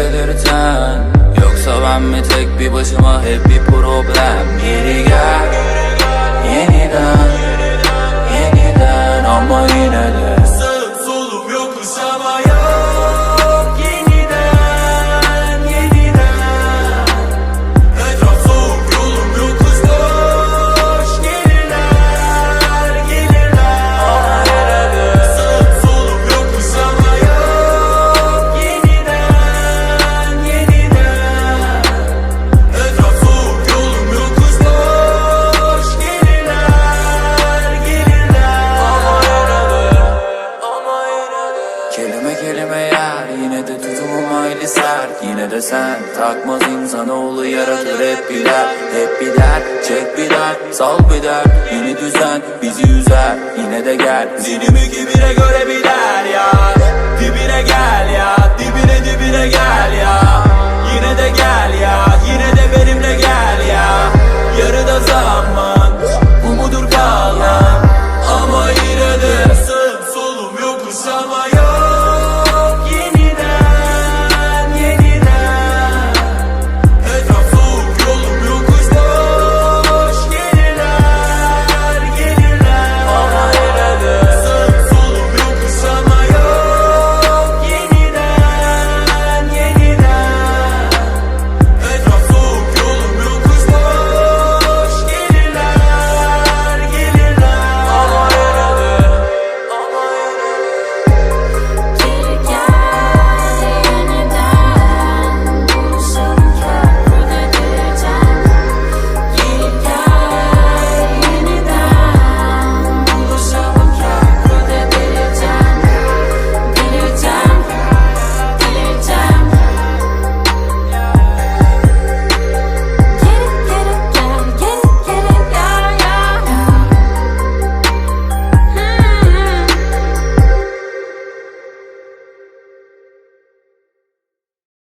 delirten. Yoksa ben mi tek bir başıma hep bir problem? Yeri Yine de sen takmaz insanoğlu yaratır hep bir dert. Hep bir dert çek bir dert sal bir dert. Yeni düzen bizi üzer yine de gel. Zinimi gibine göre bir der ya Dibine gel ya dibine dibine gel ya. Yine de gel ya yine de benimle gel ya. Yarıda zaman.